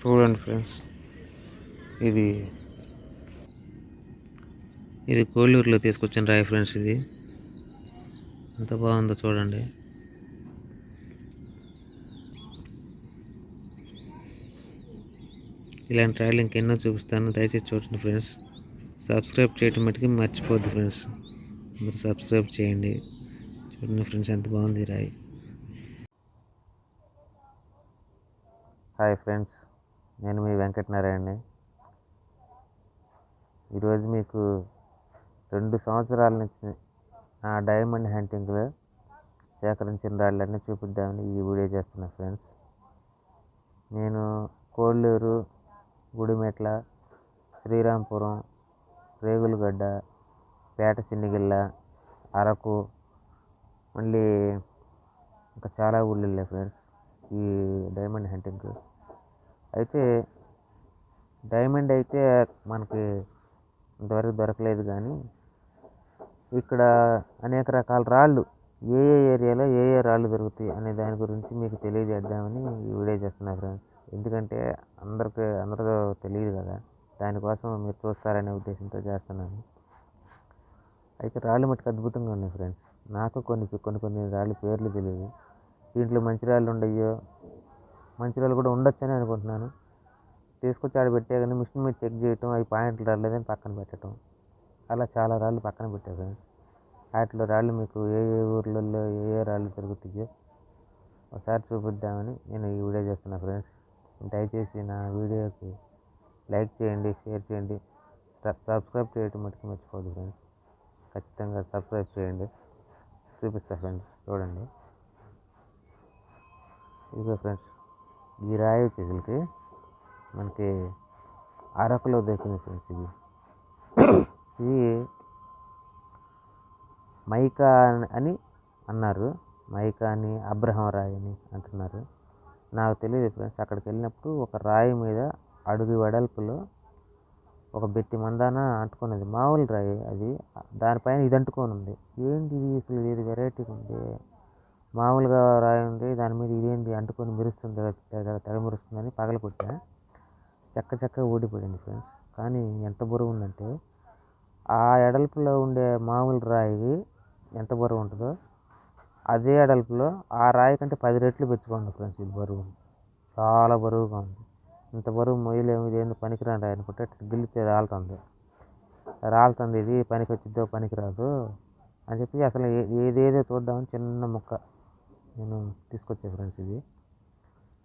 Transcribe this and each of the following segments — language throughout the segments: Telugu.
చూడండి ఫ్రెండ్స్. ఇది ఇది కోళ్ళూరులో తీసుకొచ్చిన రాయి ఫ్రెండ్స్ ఇది. ఎంత బాగుందో చూడండి. ఇలాంటి రాయలు ఇంకెన్నో చూపిస్తాను. దయచేసి చూడండి ఫ్రెండ్స్. సబ్స్క్రైబ్ చేయటం మటుకు మర్చిపోద్దు ఫ్రెండ్స్. మీరు సబ్స్క్రైబ్ చేయండి. చూడండి ఫ్రెండ్స్ ఎంత బాగుంది రాయి. Hi friends. నేను మీ వెంకటనారాయణని. ఈరోజు మీకు రెండు సంవత్సరాల నుంచి నా డైమండ్ హంటింగ్లో సేకరించిన రాళ్ళన్నీ చూపిద్దామని ఈ వీడియో చేస్తున్నా ఫ్రెండ్స్. నేను కోళ్ళూరు గుడిమెట్ల శ్రీరాంపురం రేగులగడ్డ పేట చిన్నిగిల్ల అరకు మళ్ళీ ఇంకా చాలా ఊళ్ళు వెళ్ళాయి ఫ్రెండ్స్ ఈ డైమండ్ హంటింగ్కి అయితే డైమండ్ అయితే మనకి ఇంతవరకు దొరకలేదు కానీ ఇక్కడ అనేక రకాల రాళ్ళు ఏ ఏ ఏరియాలో ఏ ఏ రాళ్ళు దొరుకుతాయి అనే దాని గురించి మీకు తెలియజేద్దామని ఈ వీడియో చేస్తున్నా ఫ్రెండ్స్ ఎందుకంటే అందరికి అందరితో తెలియదు కదా. దానికోసం మీరు చూస్తారనే ఉద్దేశంతో చేస్తున్నాను. అయితే రాళ్ళు మట్టుకు అద్భుతంగా ఉన్నాయి ఫ్రెండ్స్ నాకు కొన్ని కొన్ని కొన్ని రాళ్ళు పేర్లు తెలియదు. దీంట్లో మంచి రాళ్ళు ఉండయో మంచి కూడా ఉండొచ్చని అనుకుంటున్నాను. తీసుకొచ్చి ఆడ పెట్టే కానీ మిషన్ మీద చెక్ చేయటం అవి పాయింట్లు రాలేదని పక్కన పెట్టడం అలా చాలా రాళ్ళు పక్కన పెట్టారు వాటిలో రాళ్ళు మీకు ఏ ఏ ఊర్లలో ఏ ఏ రాళ్ళు దొరుకుతాయో ఒకసారి చూపిద్దామని నేను ఈ వీడియో చేస్తున్నా ఫ్రెండ్స్. దయచేసి నా వీడియోకి లైక్ చేయండి షేర్ చేయండి. సబ్స్క్రైబ్ చేయటం మటుకు మర్చిపోదు ఫ్రెండ్స్. ఖచ్చితంగా సబ్స్క్రైబ్ చేయండి. చూపిస్తా ఫ్రెండ్స్ చూడండి. ఇదిగో ఫ్రెండ్స్. ఈ రాయి వచ్చేసరికి మనకి అరకులో దొరికింది ఫ్రెండ్స్ ఇది. ఇది మైకా అని అన్నారు. మైకా అని అబ్రహం రాయి అని అంటున్నారు. నాకు తెలియదు ఫ్రెండ్స్ అక్కడికి వెళ్ళినప్పుడు ఒక రాయి మీద అడుగు వెడల్పులో ఒక బెత్తి మందాన అంటుకున్నది. మామూలు రాయి అది. దానిపైన ఇది అంటుకొని ఉంది. ఏంటి ఇది అసలు ఇది వెరైటీగా ఉంది? మామూలుగా రాయి ఉంది దాని మీద ఇదేంటి అంటుకొని మెరుస్తుంది తెగ మెరుస్తుందని పగల కొట్టా చక్క చక్క ఊడిపోయింది ఫ్రెండ్స్ కానీ ఎంత బరువు ఉందంటే ఆ ఎడల్పులో ఉండే మామూలు రాయి ఎంత బరువు ఉంటుందో అదే ఎడల్పులో ఆ రాయి కంటే పది రెట్లు పెంచుకోండి ఫ్రెండ్స్ ఇది బరువు. చాలా బరువుగా ఉంది. ఇంత బరువు మొయ్యలేము ఇదేంది పనికిరాని రాయి అనుకుంటే గిల్లితే రాలుతుంది. రాలుతుంది ఇది పనికి వచ్చిద్దో పనికిరాదు అని చెప్పి అసలు ఏదేదో చూద్దామని చిన్న ముక్క. నేను తీసుకొచ్చా ఫ్రెండ్స్ ఇది.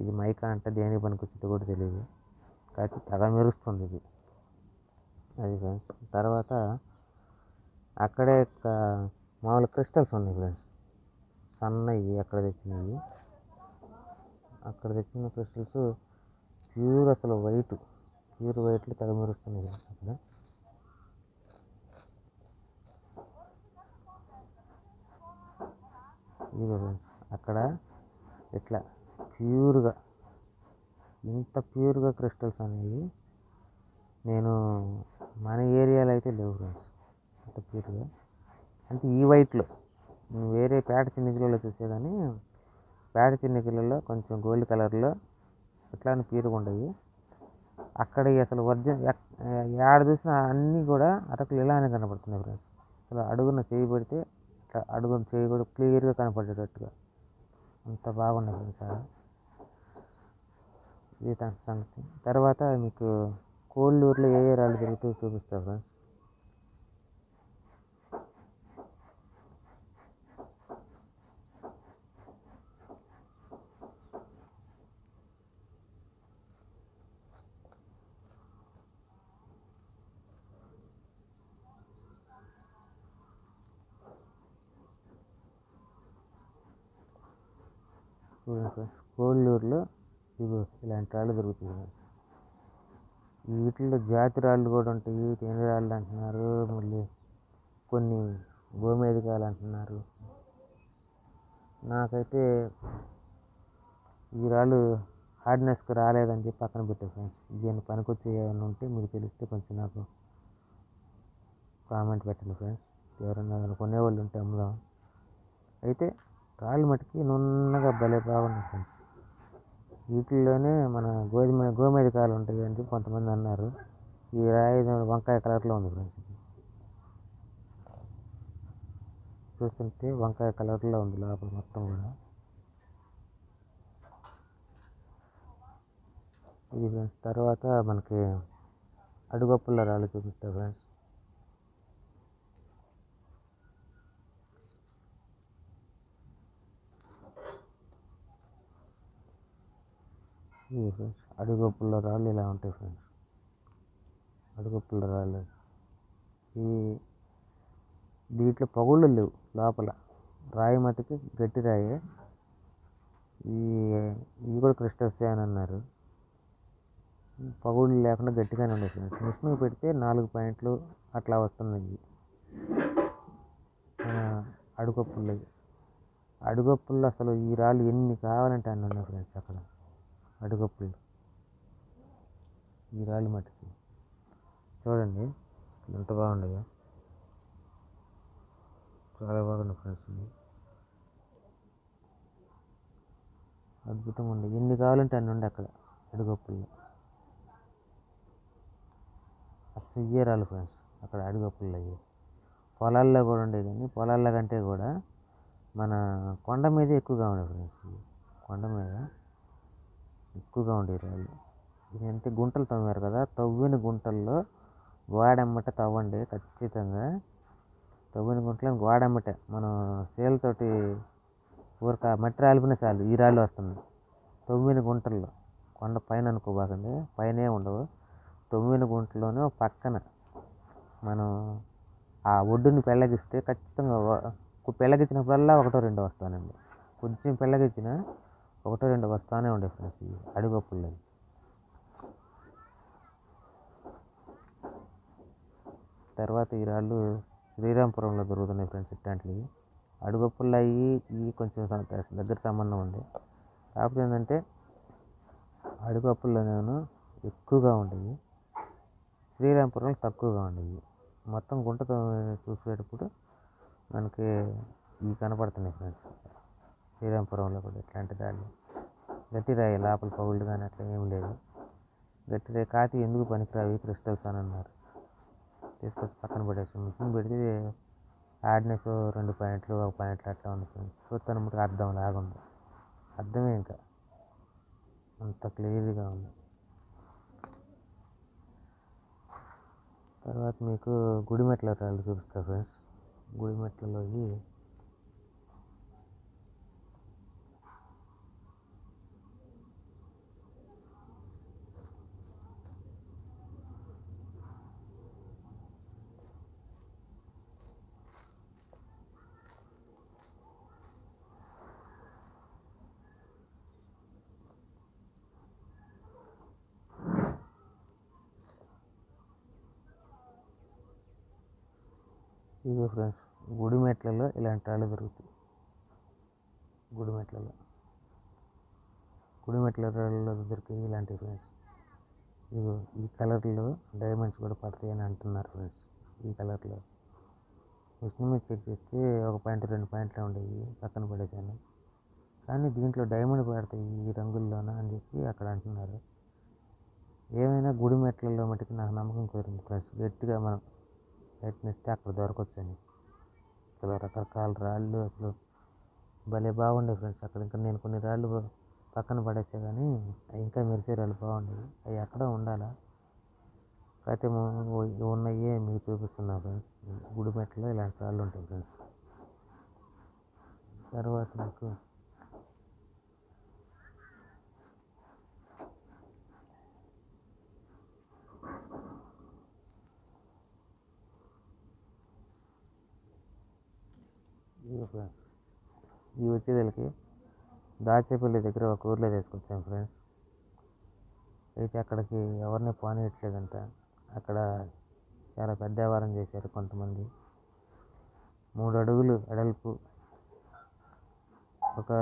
ఇది మైకా అంటే దేనికి పనికి కూడా తెలియదు కాకపోతే తెగ మెరుస్తుంది ఇది. అది ఫ్రెండ్స్. తర్వాత అక్కడే మామూలు క్రిస్టల్స్ ఉన్నాయి ఫ్రెండ్స్. సన్నవి అక్కడ తెచ్చినవి. అక్కడ తెచ్చిన క్రిస్టల్స్ ప్యూర్ అసలు వైట్. ప్యూర్ వైట్లు తెగ మెరుస్తున్నాయి అక్కడ. ఇదిగో ఫ్రెండ్స్. అక్కడ ఇట్లా ప్యూర్గా ఇంత ప్యూర్గా క్రిస్టల్స్ అనేవి నేను మన ఏరియాలో అయితే లేవు ఫ్రెండ్స్. అంత ప్యూర్గా. అంటే ఈ వైట్లో వేరే పేట చిన్నికలలో చూసేదాన్ని. పేట చిన్నికలలో కొంచెం గోల్డ్ కలర్లో ఇట్లానే ప్యూర్గా ఉండవు. అక్కడ అసలు వర్జన్ ఏడ చూసినా అన్నీ కూడా అరకులు ఇలానే కనపడుతున్నాయి ఫ్రెండ్స్. అసలు అడుగున చేయి పెడితే ఇట్లా అడుగున చేయి కూడా క్లియర్గా కనపడేటట్టుగా. అంత బాగున్నది ఇంకా. ఇది దాని సంగతి. తర్వాత మీకు కోళ్ళూరులో ఏ ఏ రాళ్ళు దొరుకుతాయో చూపిస్తా ఫ్రెండ్స్ చూడండి ఫ్రెండ్స్ కోళ్ళూరులో ఇవి ఇలాంటి రాళ్ళు దొరుకుతాయి వీటిల్లో జాతి రాళ్ళు కూడా ఉంటాయి తేనె రాళ్ళు అంటున్నారు మళ్ళీ కొన్ని గోమేధికాలు అంటున్నారు. నాకైతే ఈ రాళ్ళు హార్డ్నెస్కి రాలేదని చెప్పి పక్కన పెట్టే ఫ్రెండ్స్. దీన్ని పనికొచ్చే ఏమైనా ఉంటే మీకు తెలిస్తే కొంచెం నాకు కామెంట్ పెట్టండి ఫ్రెండ్స్. ఎవరైనా కొనేవాళ్ళు ఉంటే అమ్ముదాం అయితే రాళ్ళు మటుకి నున్నగా భలే బాగున్నాయి ఫ్రెండ్స్ వీటిల్లోనే మన గోధుమ గోమేధికాలు ఉంటాయి అని చెప్పి కొంతమంది అన్నారు. ఈ రాయి వంకాయ కలర్లో ఉంది ఫ్రెండ్స్ చూస్తుంటే వంకాయ కలర్లో ఉంది లోపల మొత్తం కూడా. ఇది ఫ్రెండ్స్ తర్వాత మనకి అడుగప్పుల రాళ్ళు చూపిస్తా ఫ్రెండ్స్ ఇవి ఫ్రెండ్స్ అడుగుపుల్ల రాళ్ళు ఇలా ఉంటాయి ఫ్రెండ్స్. అడుగప్పుల రాళ్ళు. ఈ దీంట్లో పగుళ్ళు లేవు లోపల. రాయి మతికి గట్టి రాయి. ఈ ఇవి కూడా క్రిస్టల్స్ అని అన్నారు. పగుళ్ళు లేకుండా గట్టిగానే ఉండే ఫ్రెండ్స్. మిషన్ పెడితే నాలుగు పాయింట్లు అట్లా వస్తున్నాయి. మన అడుగప్పులు అడుగప్పుల్లో అసలు ఈ రాళ్ళు ఎన్ని కావాలంటే అన్ని ఉన్నాయి ఫ్రెండ్స్ అక్కడ. అడుగప్పులు ఈ రాళ్ళు మట్టుకి చూడండి ఎంత బాగుండయో. చాలా బాగుంది ఫ్రెండ్స్ అద్భుతం అద్భుతంగా ఉంది ఎన్ని కావాలంటే అన్ని ఉండే అక్కడ అడుగప్పుల్లో అసలు ఇయ్యే రాళ్ళు ఫ్రెండ్స్ అక్కడ అడుగప్పుల్లో అయ్యే పొలాల్లో కూడా ఉండే కానీ పొలాల్లో కంటే కూడా మన కొండ మీదే ఎక్కువగా ఉండే ఫ్రెండ్స్ కొండ మీద ఎక్కువగా ఉండే రాళ్ళు ఇదంటే గుంటలు తవ్వారు కదా తవ్విన గుంటల్లో గోడమ్మట తవ్వండి ఖచ్చితంగా. తవ్విన గుంటలో గోడెమ్మటే మనం సేలతోటి ఊరక మట్టి రాలిపోయినా చాలు ఈ రాళ్ళు వస్తుంది తవ్విన గుంటల్లో కొండ పైన అనుకోబాకండి పైనే ఉండవు. తవ్విన గుంటలోనే పక్కన మనం ఆ ఒడ్డుని పెళ్ళగిస్తే ఖచ్చితంగా వ- పెళ్ళగించినప్పుడల్లా ఒకటో రెండో వస్తానండి. కొంచెం పెళ్ళగించిన ఒకటో రెండు వస్తానే ఉండే ఫ్రెండ్స్ ఇవి. అడుగప్పులు తర్వాత ఈ రాళ్ళు శ్రీరాంపురంలో దొరుకుతున్నాయి ఫ్రెండ్స్ ఇట్లాంటివి. అడుగప్పులు అయ్యి ఇవి కొంచెం దగ్గర సంబంధం ఉంది కాకపోతే ఏంటంటే అడుగప్పుల్లో నేను ఎక్కువగా ఉండేవి. శ్రీరాంపురంలో తక్కువగా ఉండేవి. మొత్తం గుంటతో చూసేటప్పుడు మనకి ఇవి కనపడుతున్నాయి ఫ్రెండ్స్ శ్రీరాంపురంలో కూడా ఇట్లాంటి దాన్ని. గట్టిరాయి లోపల పగుళ్ళు కానీ అట్లా ఏం లేదు గట్టిరాయి కాతి ఎందుకు పనికిరావి? క్రిస్టల్స్ అని అన్నారు. తీసుకొచ్చి పక్కన పడేసి మిషన్ పెడితే ఆడినెస్ రెండు పాయింట్లు ఒక పాయింట్లు అట్లా ఉంది చూస్తాను ముట్టుకు అర్థం లాగుంది. అర్థమే ఇంకా. అంత క్లియర్గా ఉంది. తర్వాత మీకు గుడిమెట్ల రాళ్ళు చూపిస్తా ఫ్రెండ్స్. గుడిమెట్లలో ఇవి ఫ్రెండ్స్ గుడిమెట్లలో ఇలాంటి రాళ్ళు దొరుకుతాయి గుడిమెట్లలో. గుడిమెట్ల రాళ్ళలో దొరికాయి ఇలాంటి ఫ్రెండ్స్. ఇదిగో ఈ కలర్లో డైమండ్స్ కూడా పడతాయి అని అంటున్నారు ఫ్రెండ్స్ ఈ కలర్లో. మిషన్ మీద చెక్ చేస్తే ఒక పాయింట్ రెండు పాయింట్లు ఉండేవి పక్కన పడేశాను. కానీ దీంట్లో డైమండ్ పడతాయి ఈ రంగుల్లోన అని చెప్పి అక్కడ అంటున్నారు. ఏమైనా గుడి మెట్లలో మటుకు నాకు నమ్మకం కుదిరింది ఫ్రెండ్స్ గట్టిగా మనం ప్రయత్నిస్తే అక్కడ దొరకొచ్చని. అసలు రకరకాల రాళ్ళు అసలు భలే బాగుండే ఫ్రెండ్స్ అక్కడ. ఇంకా నేను కొన్ని రాళ్ళు పక్కన పడేసే కానీ అవి ఇంకా మెరిసే రాళ్ళు బాగుండేవి. అవి అక్కడ ఉండాలా? అయితే ఉన్నాయి మీకు చూపిస్తున్నా ఫ్రెండ్స్. గుడి మెట్లో ఇలాంటి రాళ్ళు ఉంటాయి ఫ్రెండ్స్. తర్వాత మీకు ఇవి ఫ్రెండ్స్ ఇవి వచ్చేదానికి దాచేపల్లి దగ్గర ఒక ఊర్లో తీసుకొచ్చాం ఫ్రెండ్స్. అయితే అక్కడికి ఎవరిని పోనీయట్లేదంట. అక్కడ చాలా పెద్ద వ్యాపారం చేశారు కొంతమంది. మూడు అడుగులు అడల్పు ఒక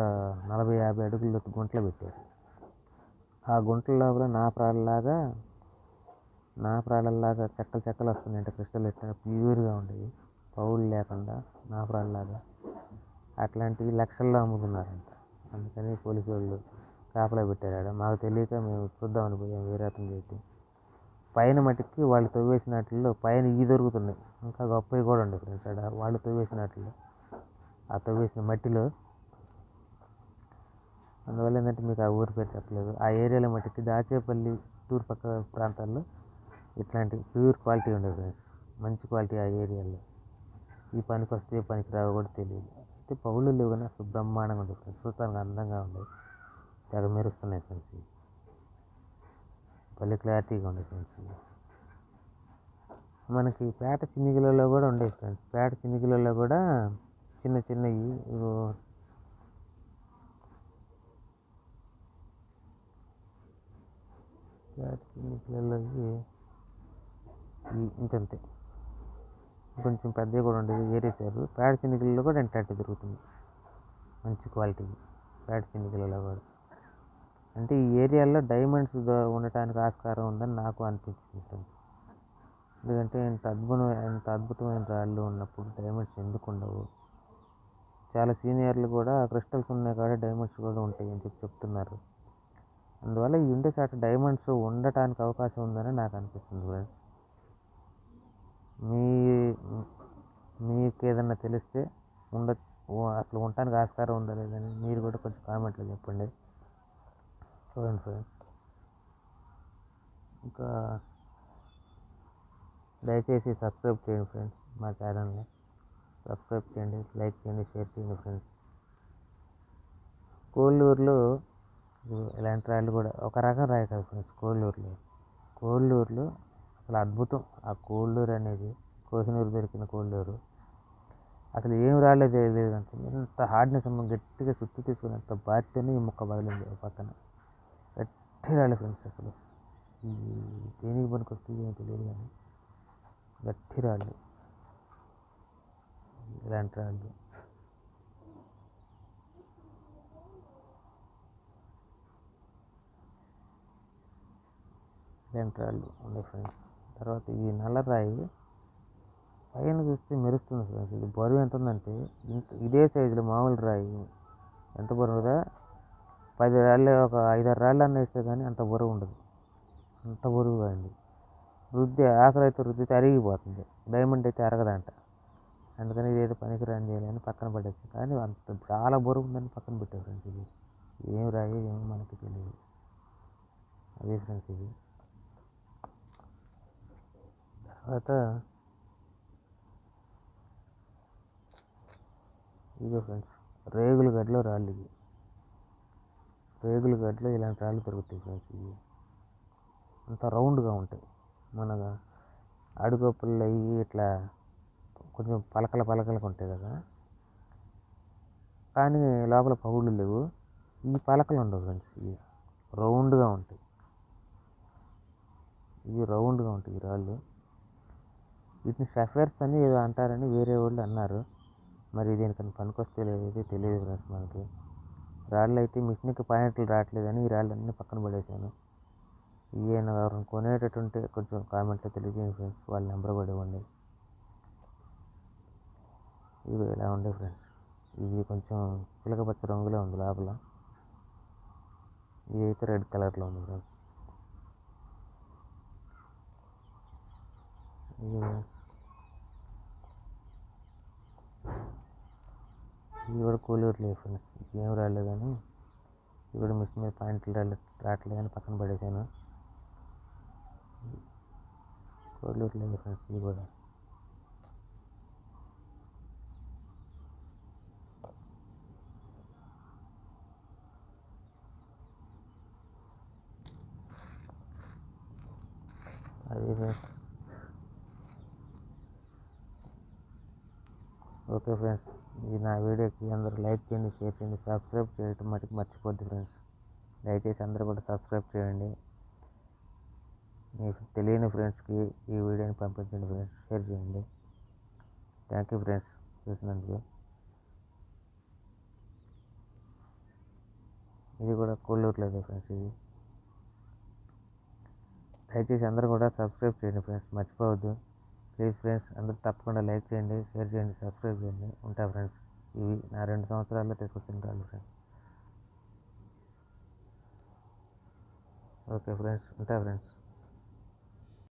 నలభై యాభై అడుగులు గుంటలు పెట్టారు. ఆ గుంటల లోపల నా ప్రాణలాగా నా ప్రాణలాగా చెక్కలు చెక్కలు వస్తున్నాయంట. క్రిస్టల్ ఎట్లా ప్యూర్గా ఉండేవి. పౌలు లేకుండా నా ప్రాళ్ళలాగా అట్లాంటివి లక్షల్లో అమ్ముతున్నారంట అందుకని పోలీసు వాళ్ళు కాపలా పెట్టారు ఆడ మాకు తెలియక మేము చూద్దామని పోయాం వేరే అతను చేసి పైన మటుకి వాళ్ళు తవ్వేసినట్లో పైన ఇవి దొరుకుతున్నాయి. ఇంకా గొప్పవి కూడా ఉండే ఫ్రెండ్స్ ఆడ వాళ్ళు తవ్వేసినట్లు ఆ తవ్వేసిన మట్టిలో. అందువల్ల ఏంటంటే మీకు ఆ ఊరి పేరు చెప్పలేదు. ఆ ఏరియాలో మట్టికి దాచేపల్లి చుట్టూరు పక్క ప్రాంతాల్లో ఇట్లాంటి ప్యూర్ క్వాలిటీ ఉండే ఫ్రెండ్స్ మంచి క్వాలిటీ ఆ ఏరియాలో ఈ పనికి వస్తే పనికి రావు కూడా తెలియదు. అయితే పౌలు లేవు కానీ అసలు బ్రహ్మాండంగా ఉండే ఫ్రెండ్స్ చూస్తానికి అందంగా ఉంది. తెగ మెరుస్తున్నాయి ఫ్రెండ్స్ భలే క్లారిటీగా ఉండే ఫ్రెండ్స్ మనకి పేట చిన్నిగిలలో కూడా ఉండే ఫ్రెండ్స్. పేట చిన్నిగిలలో కూడా చిన్న చిన్నవి పేట చిన్నిగిలలో ఇంతంతే. కొంచెం పెద్దవి కూడా ఉండేది ఏరేసారు పేడ చిన్నిగిలలో కూడా ఎంటాటి దొరుకుతుంది మంచి క్వాలిటీ. పేడ చిన్నిగిలలో కూడా. అంటే ఈ ఏరియాలో డైమండ్స్ ఉండటానికి ఆస్కారం ఉందని నాకు అనిపించింది ఫ్రెండ్స్. ఎందుకంటే ఇంత అద్భుతం ఇంత అద్భుతమైన రాళ్ళు ఉన్నప్పుడు డైమండ్స్ ఎందుకు ఉండవు? చాలా సీనియర్లు కూడా క్రిస్టల్స్ ఉన్నాయి కాబట్టి డైమండ్స్ కూడా ఉంటాయి అని చెప్పి చెప్తున్నారు. అందువల్ల ఈ ఉండే చాట డైమండ్స్ ఉండటానికి అవకాశం ఉందని నాకు అనిపిస్తుంది ఫ్రెండ్స్. మీ మీకు ఏదన్నా తెలిస్తే ఉండ అసలు ఉండటానికి ఆస్కారం ఉందా లేదని మీరు కూడా కొంచెం కామెంట్లో చెప్పండి. చూడండి ఫ్రెండ్స్. ఇంకా దయచేసి సబ్స్క్రైబ్ చేయండి ఫ్రెండ్స్ మా ఛానల్ని. సబ్స్క్రైబ్ చేయండి లైక్ చేయండి షేర్ చేయండి ఫ్రెండ్స్. కోళ్ళూరులో ఇలాంటి రాళ్ళు కూడా ఒక రకం రాయి కాదు ఫ్రెండ్స్ కోళ్ళూరులో. కోళ్ళూరులో అసలు అద్భుతం. ఆ కోళ్ళూరు అనేది కోహినూరు దొరికిన కోళ్ళూరు. అసలు ఏం రాలేదు లేదు కానీ ఎంత హార్డ్నెస్ అమ్మ గట్టిగా సుత్తి తీసుకుని అంత బాధ్యతనే ఈ ముక్క బదిలింది పక్కన. గట్టి రాలేదు ఫ్రెండ్స్ అసలు. దేనికి పనికి వస్తుంది ఏమో తెలియదు కానీ గట్టి రాళ్ళు. ఇలాంటి రాళ్ళు. ఇలాంటి రాళ్ళు ఉండే ఫ్రెండ్స్ తర్వాత ఈ నల్లరాయి పైన చూస్తే మెరుస్తుంది ఫ్రెండ్స్ ఇది బరువు ఎంత ఉందంటే ఇంత ఇదే సైజులో మామూలు రాయి. ఎంత బరువుదా పది రాళ్ళు ఒక ఐదారు రాళ్ళు అన్న వేస్తే కానీ అంత బరువు ఉండదు. అంత బరువుగా అండి రుద్ది ఆఖరి అయితే రుద్దితే అరిగిపోతుంది. డైమండ్ అయితే అరగదంట. అందుకని ఇదేదో పనికిరాని చేయాలని పక్కన పడేసి. కానీ అంత చాలా బరువు ఉందని పక్కన పెట్టారు ఫ్రెండ్స్ ఇది. ఏం రాయి ఏమో మనకి తెలియదు. అదే ఫ్రెండ్స్ ఇది. తర్వాత ఇదో ఫ్రెండ్స్ రేగుల గడ్డలో రాళ్ళు ఇవి రేగుల గడ్డలో ఇలాంటి రాళ్ళు దొరుకుతాయి ఫ్రెండ్స్ ఇవి అంత రౌండ్గా ఉంటాయి మన అడుగొప్పులు అవి ఇట్లా కొంచెం పలకల పలకలకు ఉంటాయి కదా కానీ లోపల పగుళ్ళు లేవు ఈ పలకలు ఉండవు ఫ్రెండ్స్ ఇవి రౌండ్గా ఉంటాయి ఇవి రౌండ్గా ఉంటాయి ఈ రాళ్ళు వీటిని సఫైర్స్ అని ఏదో అంటారని వేరే వాళ్ళు అన్నారు. మరి దీనికన్నా పనికొస్తే లేదు తెలియదు ఫ్రెండ్స్ మనకి. రాళ్ళు అయితే మిషన్కి పాయింట్లు రావట్లేదని ఈ రాళ్ళన్నీ పక్కన పడేశాను. ఈయన ఎవరిని కొనేటట్టుంటే కొంచెం కామెంట్లో తెలియజేయండి ఫ్రెండ్స్ వాళ్ళ నెంబర్ కూడా ఇవ్వండి. ఇవి ఇలా ఉండే ఫ్రెండ్స్. ఇది కొంచెం చిలకపచ్చ రంగులో ఉంది లోపల. ఇది అయితే రెడ్ కలర్లో ఉంది ఫ్రెండ్స్. ఇది ఫ్రెండ్స్ ఇవి కూడా కూలూరు లేవు ఫ్రెండ్స్ ఏం రాలేదు కానీ ఇవి కూడా మిషన్ మీద పాయింట్లు రాలేదు రావట్లేదు కానీ పక్కన పడేసాను. కోళ్ళూరు లేదు ఫ్రెండ్స్ ఇది కూడా. అది ఓకే ఫ్రెండ్స్ ఇది నా వీడియోకి అందరూ లైక్ చేయండి షేర్ చేయండి సబ్స్క్రైబ్ చేయటం మటుకు మర్చిపోద్ది ఫ్రెండ్స్. దయచేసి అందరూ కూడా సబ్స్క్రైబ్ చేయండి. మీ తెలియని ఫ్రెండ్స్కి ఈ వీడియోని పంపించండి ఫ్రెండ్స్ షేర్ చేయండి. థ్యాంక్ యూ ఫ్రెండ్స్ చూసినందుకు. ఇది కూడా కోళ్ళూరులేదు ఫ్రెండ్స్ ఇది. దయచేసి అందరూ కూడా సబ్స్క్రైబ్ చేయండి ఫ్రెండ్స్ మర్చిపోవద్దు. ప్లీజ్ ఫ్రెండ్స్ అందరూ తప్పకుండా లైక్ చేయండి షేర్ చేయండి సబ్స్క్రైబ్ చేయండి. ఉంటా ఫ్రెండ్స్ ఇవి నా రెండు సంవత్సరాల్లో తీసుకొచ్చిన రాళ్ళు ఫ్రెండ్స్ ఓకే ఫ్రెండ్స్ ఉంటా ఫ్రెండ్స్